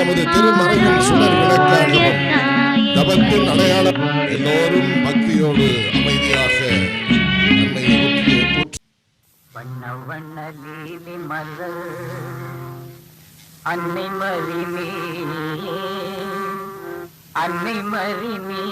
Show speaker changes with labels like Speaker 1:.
Speaker 1: நமது திருமறையில் சுடர் விளக்க அனுபவம் தபத்தின் அடையாளம் எல்லோரும் பக்தியோடு அமைதியாக நம்மை ஊற்றி ஊற்றி
Speaker 2: வண்ண வண்ண லீலி மலர் அன்னை மறிமே அன்னை மறிமே